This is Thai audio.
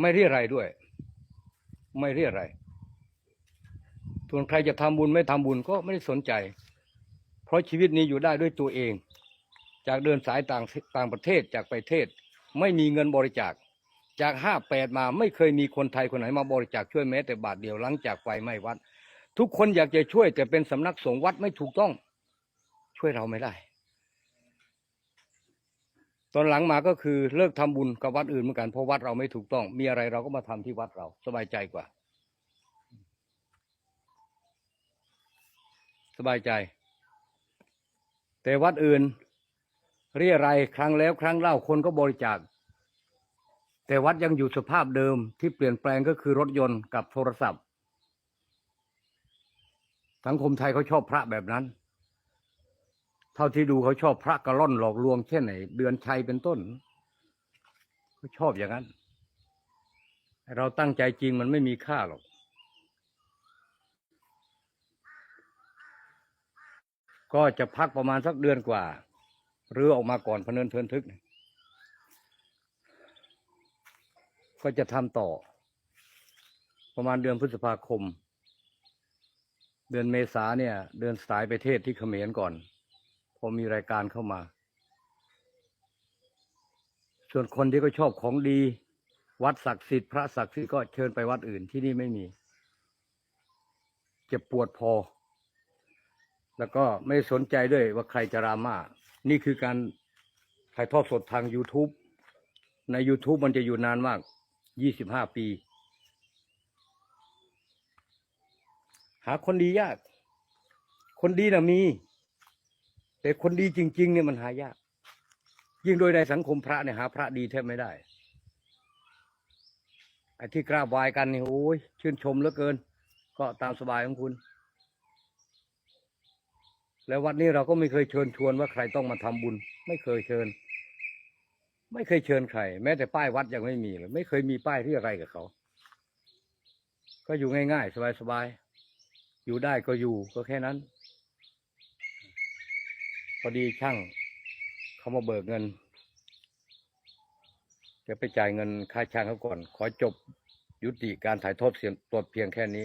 ไม่เรียอะไรด้วย ไม่เรียอะไรส่วนใครจะทำบุญไม่ทำบุญก็ไม่ได้สนใจ เพราะชีวิตนี้อยู่ได้ด้วยตัวเอง จากเดินสายต่างต่างประเทศจากไปเทศ ไม่มีเงินบริจาค จากห้าแปดมาไม่เคยมีคนไทยคนไหนมาบริจาคช่วยแม้แต่บาทเดียวหลังจากไฟไหม้วัด ทุกคนอยากจะช่วยแต่เป็นสำนักสงฆ์วัดไม่ถูกต้อง ช่วยเราไม่ได้ ตอนหลังมาก็คือเลิกทำบุญกับวัดอื่นเหมือนกันเพราะวัดเราไม่ถูกต้อง มีอะไรเราก็มาทำที่วัดเราสบายใจกว่า สบายใจ แต่วัดอื่น เรียอะไรครั้งแล้ว ครั้งเล่าคนก็บริจาคแต่วัดยังอยู่สภาพเดิมที่เปลี่ยนแปลงก็คือรถยนต์กับโทรศัพท์ สังคมไทยเขาชอบพระแบบนั้น เท่าที่ดูเขาชอบพระกระล่อนหลอกลวงเช่นไหน เดือนชัยเป็นต้นเขาชอบอย่างนั้น เราตั้งใจจริงมันไม่มีค่าหรอก ก็จะพักประมาณสักเดือนกว่า เรือออกมาก่อนพะเนินเทินทึก ก็จะทำต่อ ประมาณเดือนพฤษภาคม เดือนเมษาเนี่ย เดินสายไปเทศที่เขมรก่อน อมีรายการเข้ามา ส่วนคนที่ก็ชอบของดี วัดศักดิ์สิทธิ์พระศักดิ์สิทธิ์ก็เชิญไปวัดอื่นที่นี่ไม่มี เจ็บปวดพอ แล้วก็ไม่สนใจด้วยว่าใครจะรามา นี่คือการถ่ายทอดสดทาง YouTube ใน YouTube มันจะอยู่นานมาก 25 ปี หาคนดียาก คนดีนะมี แต่คนดีจริง ๆ เนี่ยมันหายาก ยิ่งโดยในสังคมพระเนี่ยหาพระดีแทบไม่ได้ไอ้ที่กราบไหว้กันนี่โอ้ยชื่นชมเหลือเกิน ก็ตามสบายของคุณ แล้ววัดนี้เราก็ไม่เคยเชิญชวนว่าใครต้องมาทำบุญ ไม่เคยเชิญ ไม่เคยเชิญใครแม้แต่ป้ายวัดยังไม่มีเลยไม่เคยมีป้ายที่อะไรกับเขา ก็อยู่ง่ายๆ สบายๆอยู่ได้ก็อยู่ก็แค่นั้น อดีช่างเขามาเบิกเงินจะไปจ่ายเงินค่าช่างเขาก่อน ขอจบยุติการถ่ายทอดเสียงตรวจเพียงแค่นี้